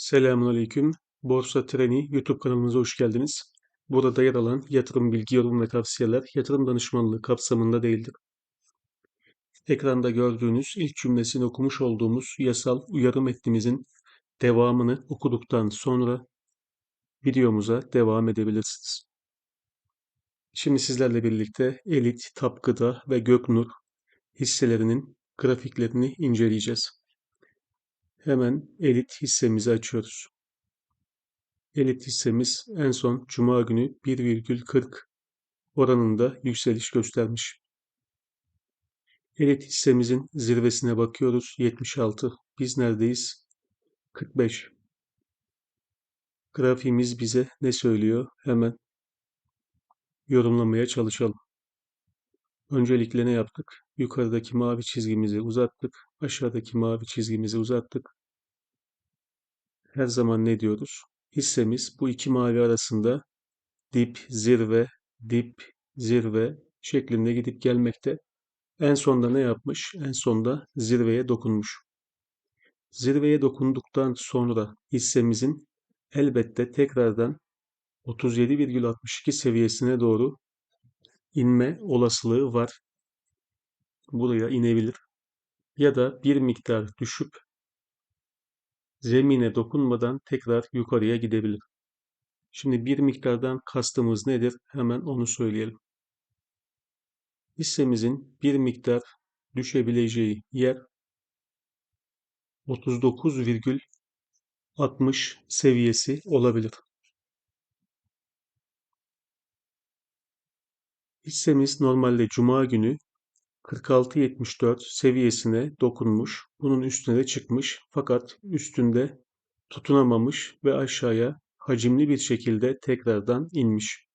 Selamünaleyküm. Borsa Treni YouTube kanalımıza hoş geldiniz. Burada yer alan yatırım bilgi, yorum ve tavsiyeler yatırım danışmanlığı kapsamında değildir. Ekranda gördüğünüz ilk cümlesini okumuş olduğumuz yasal uyarı metnimizin devamını okuduktan sonra videomuza devam edebilirsiniz. Şimdi sizlerle birlikte Elit, Tapgıda ve Göknur hisselerinin grafiklerini inceleyeceğiz. Hemen Elit hissemizi açıyoruz. Elit hissemiz en son Cuma günü 1,40 oranında yükseliş göstermiş. Elit hissemizin zirvesine bakıyoruz 76. Biz neredeyiz? 45. Grafiğimiz bize ne söylüyor? Hemen yorumlamaya çalışalım. Öncelikle ne yaptık? Yukarıdaki mavi çizgimizi uzattık. Aşağıdaki mavi çizgimizi uzattık. Her zaman ne diyoruz? Hissemiz bu iki mavi arasında dip, zirve, dip, zirve şeklinde gidip gelmekte. En sonda ne yapmış? En sonda zirveye dokunmuş. Zirveye dokunduktan sonra hissemizin elbette tekrardan 37,62 seviyesine doğru inme olasılığı var. Buraya inebilir. Ya da bir miktar düşüp zemine dokunmadan tekrar yukarıya gidebilir. Şimdi bir miktardan kastımız nedir? Hemen onu söyleyelim. Hissemizin bir miktar düşebileceği yer 39,60 seviyesi olabilir. Hissemiz normalde Cuma günü 46.74 seviyesine dokunmuş. Bunun üstüne de çıkmış. Fakat üstünde tutunamamış ve aşağıya hacimli bir şekilde tekrardan inmiş.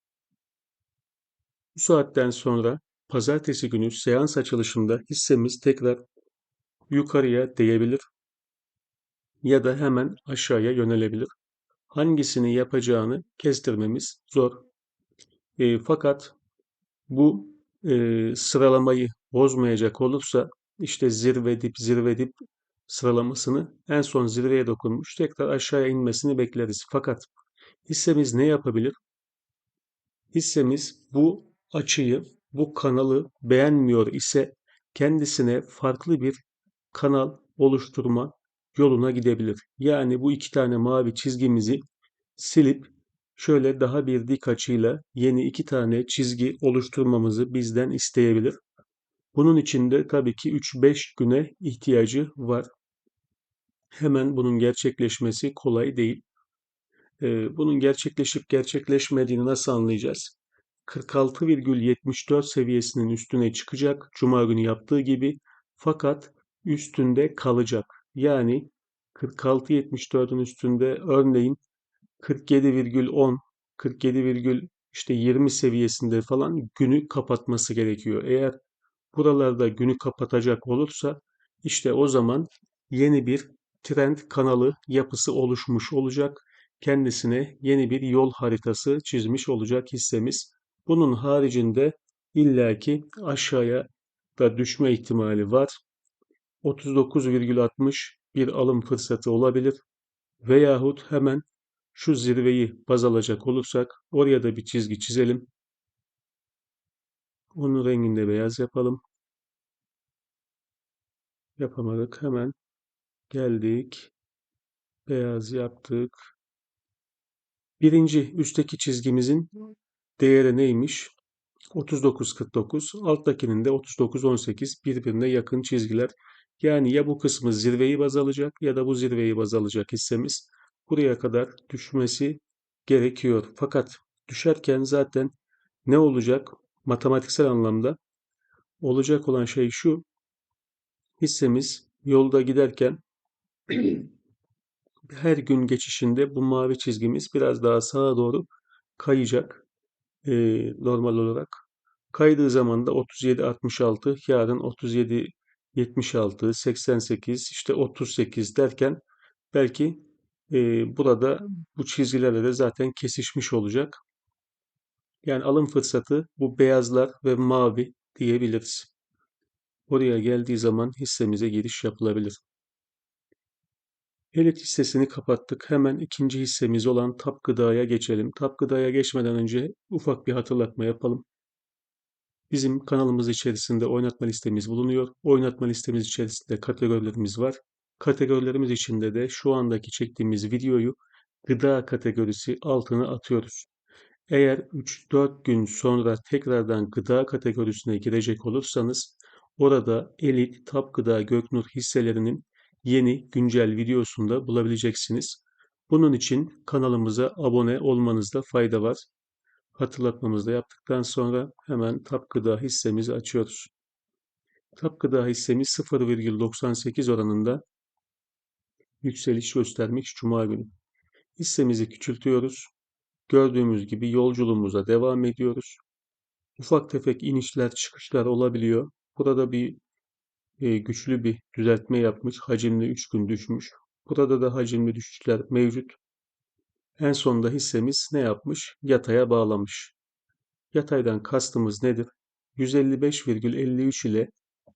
Bu saatten sonra pazartesi günü seans açılışında hissemiz tekrar yukarıya değebilir ya da hemen aşağıya yönelebilir. Hangisini yapacağını kestirmemiz zor. E, fakat bu e, sıralamayı bozmayacak olursa işte zirve dip zirve dip sıralamasını en son zirveye dokunmuş tekrar aşağıya inmesini bekleriz. Fakat hissemiz ne yapabilir? Hissemiz bu açıyı, bu kanalı beğenmiyor ise kendisine farklı bir kanal oluşturma yoluna gidebilir. Yani bu iki tane mavi çizgimizi silip şöyle daha bir dik açıyla yeni iki tane çizgi oluşturmamızı bizden isteyebilir. Bunun için de tabii ki 3-5 güne ihtiyacı var. Hemen bunun gerçekleşmesi kolay değil. Bunun gerçekleşip gerçekleşmediğini nasıl anlayacağız? 46,74 seviyesinin üstüne çıkacak Cuma günü yaptığı gibi fakat üstünde kalacak. Yani 46.74'ün üstünde örneğin 47,10 47, işte 20 seviyesinde falan günü kapatması gerekiyor. Eğer buralarda günü kapatacak olursa işte o zaman yeni bir trend kanalı yapısı oluşmuş olacak. Kendisine yeni bir yol haritası çizmiş olacak hissemiz. Bunun haricinde illaki aşağıya da düşme ihtimali var. 39,60 bir alım fırsatı olabilir. Veyahut hemen şu zirveyi baz alacak olursak oraya da bir çizgi çizelim. Onun renginde beyaz yapalım. Yapamadık. Hemen geldik. Beyaz yaptık. Birinci üstteki çizgimizin değeri neymiş? 39.49. Alttakinin de 39.18 birbirine yakın çizgiler. Yani ya bu kısmı zirveyi baz alacak ya da bu zirveyi baz alacak hissemiz buraya kadar düşmesi gerekiyor. Fakat düşerken zaten ne olacak? Matematiksel anlamda olacak olan şey şu. Hissemiz yolda giderken her gün geçişinde bu mavi çizgimiz biraz daha sağa doğru kayacak. Ee, normal olarak. Kaydığı zaman da 37-66, yarın 37 76, 88, işte 38 derken belki e, burada bu çizgilerle de zaten kesişmiş olacak. Yani alım fırsatı bu beyazlar ve mavi diyebiliriz. Oraya geldiği zaman hissemize giriş yapılabilir. Elit hissesini kapattık. Hemen ikinci hissemiz olan Tap Gıda'ya geçelim. Tap Gıda'ya geçmeden önce ufak bir hatırlatma yapalım. Bizim kanalımız içerisinde oynatma listemiz bulunuyor. Oynatma listemiz içerisinde kategorilerimiz var. Kategorilerimiz içinde de şu andaki çektiğimiz videoyu gıda kategorisi altına atıyoruz. Eğer 3-4 gün sonra tekrardan gıda kategorisine girecek olursanız orada Elit, Tap Gıda, Göknur hisselerinin yeni güncel videosunda bulabileceksiniz. Bunun için kanalımıza abone olmanızda fayda var. Hatırlatmamızı da yaptıktan sonra hemen Tap Gıda hissemizi açıyoruz. Tap Gıda hissemiz 0,98 oranında yükseliş göstermiş Cuma günü. Hissemizi küçültüyoruz. Gördüğümüz gibi yolculuğumuza devam ediyoruz. Ufak tefek inişler çıkışlar olabiliyor. Burada bir e, güçlü bir düzeltme yapmış. Hacimli 3 gün düşmüş. Burada da hacimli düşüşler mevcut. En sonunda hissemiz ne yapmış? Yataya bağlamış. Yataydan kastımız nedir? 155,53 ile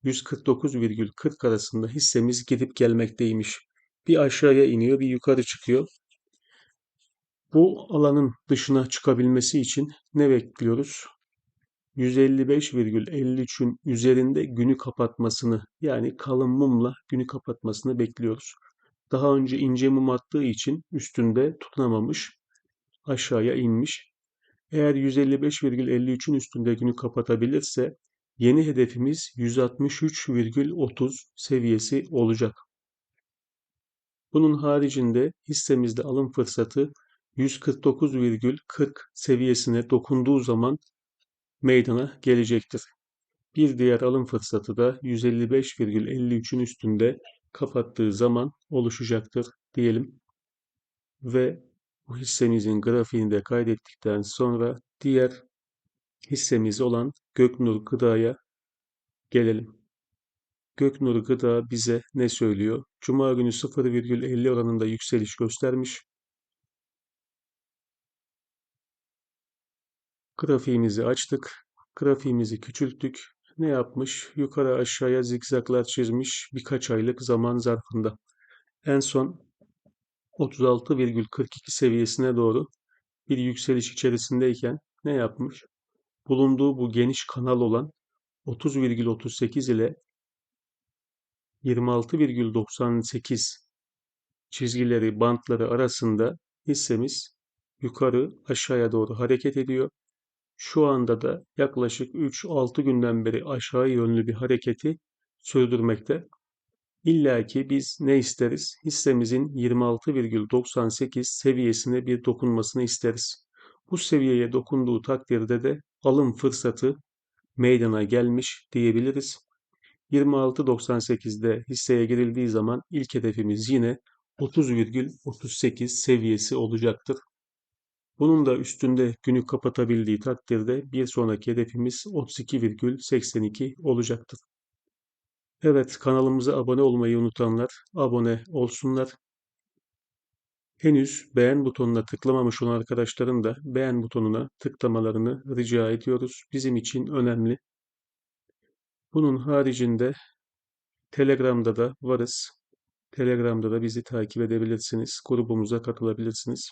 149,40 arasında hissemiz gidip gelmekteymiş. Bir aşağıya iniyor, bir yukarı çıkıyor. Bu alanın dışına çıkabilmesi için ne bekliyoruz? 155,53'ün üzerinde günü kapatmasını yani kalın mumla günü kapatmasını bekliyoruz. Daha önce ince mum attığı için üstünde tutunamamış, aşağıya inmiş. Eğer 155,53'ün üstünde günü kapatabilirse yeni hedefimiz 163,30 seviyesi olacak. Bunun haricinde hissemizde alım fırsatı 149,40 seviyesine dokunduğu zaman meydana gelecektir. Bir diğer alım fırsatı da 155,53'ün üstünde kapattığı zaman oluşacaktır diyelim. Ve bu hissemizin grafiğini de kaydettikten sonra diğer hissemiz olan Göknur Gıda'ya gelelim. Göknur Gıda bize ne söylüyor? Cuma günü 0,50 oranında yükseliş göstermiş. Grafiğimizi açtık. Grafiğimizi küçülttük. Ne yapmış? Yukarı aşağıya zikzaklar çizmiş birkaç aylık zaman zarfında. En son 36,42 seviyesine doğru bir yükseliş içerisindeyken ne yapmış? Bulunduğu bu geniş kanal olan 30,38 ile 26,98 çizgileri, bantları arasında hissemiz yukarı aşağıya doğru hareket ediyor. Şu anda da yaklaşık 3-6 günden beri aşağı yönlü bir hareketi sürdürmekte. İlla ki biz ne isteriz? Hissemizin 26,98 seviyesine bir dokunmasını isteriz. Bu seviyeye dokunduğu takdirde de alım fırsatı meydana gelmiş diyebiliriz. 26.98'de hisseye girildiği zaman ilk hedefimiz yine 30,38 seviyesi olacaktır. Bunun da üstünde günü kapatabildiği takdirde bir sonraki hedefimiz 32,82 olacaktır. Evet kanalımıza abone olmayı unutanlar abone olsunlar. Henüz beğen butonuna tıklamamış olan arkadaşların da beğen butonuna tıklamalarını rica ediyoruz. Bizim için önemli. Bunun haricinde Telegram'da da varız. Telegram'da da bizi takip edebilirsiniz. Grubumuza katılabilirsiniz.